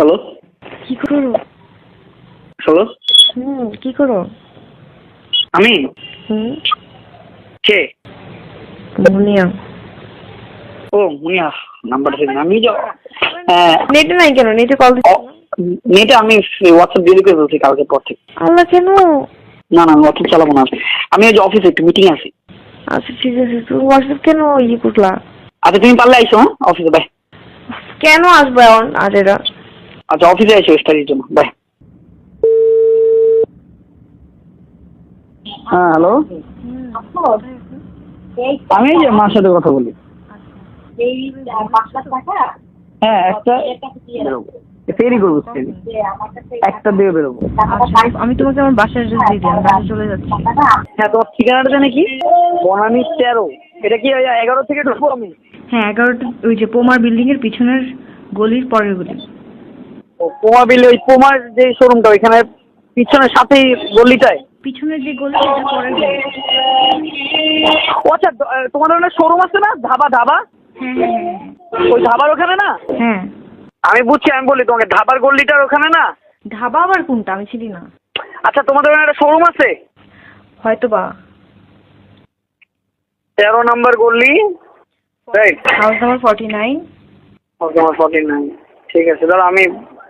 Hello? কি করো? Hello? হুম কি করো? আমি? হুম। কে? মুনিয়া। ও মুনিয়া নাম্বারটা ঠিক আমি হ্যাঁ। নেটে নাই কেন? নেটে কল নেটে আমি হোয়াটসঅ্যাপ ডিলিট করে বলছি কালকে পর থেকে। আল্লাহ কেন? না না হোয়াটসঅ্যাপ চালাবো না। আমি ওই যে অফিসে একটু মিটিং আছি। আচ্ছা ঠিক আছে। তুমি হোয়াটসঅ্যাপ কেন ইয়ে করলা? আচ্ছা তুমি পারলে আইসো হ্যাঁ? অফিসে বাই কেন আসবে এরা আচ্ছা অফিসে আইসো স্টাডির জন্য। বাই হ্যাঁ হ্যালো আমি এই যে মার সাথে কথা বলি। হ্যাঁ একটা ফেরি করব ফেরি। একটা দিয়ে বেরোবো। আমি তোমাকে আমার বাসার অ্যাড্রেস দিয়ে দিই আমি বাসায় চলে যাচ্ছি। হ্যাঁ তোমার ঠিকানাটা জানে কি? বনানি তেরো। এটা কি ওই এগারো থেকে ঢুকবো আমি? হ্যাঁ এগারোটা ওই যে পোমার বিল্ডিং এর পিছনের গলির পরের গলি। পোমা বিলে ওই পোমার যে শোরুমটা ওইখানে পিছনের সাথেই গলিটায়? পিছনের যে গলি সেটা পরের গলি। ও আচ্ছা তোমাদের ওখানে শোরুম আছে না? ধাবা ধাবা? হ্যাঁ হ্যাঁ হ্যাঁ। ওই ধাবার ওখানে না? হ্যাঁ। আমি বুঝছি আমি বলি তোমাকে ধাবার গলিটার ওখানে না? ধাবা আবার কোনটা? আমি চিনি না। আচ্ছা তোমাদের ওখানে একটা শোরুম আছে? হয়তো বা তেরো নাম্বার গলি। Right house number forty nine তোমার ফর্টি নাইন ঠিক আছে দাদা আমি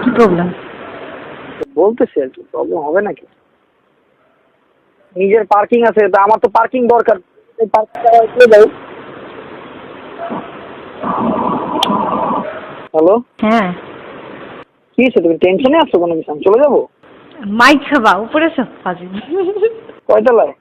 কি প্রবলেম বলতেছি আর কি প্রবলেম হবে নাকি? নিজের পার্কিং আছে তা আমার তো পার্কিং দরকার। এই পার্কিং দাও। হ্যালো হ্যাঁ। কি হয়েছে তুমি টেনশনে আছো কোনো কিছু? আমি চলে যাব? মাইক খাবা উপরে সব ফাজিল। কয়তলায়?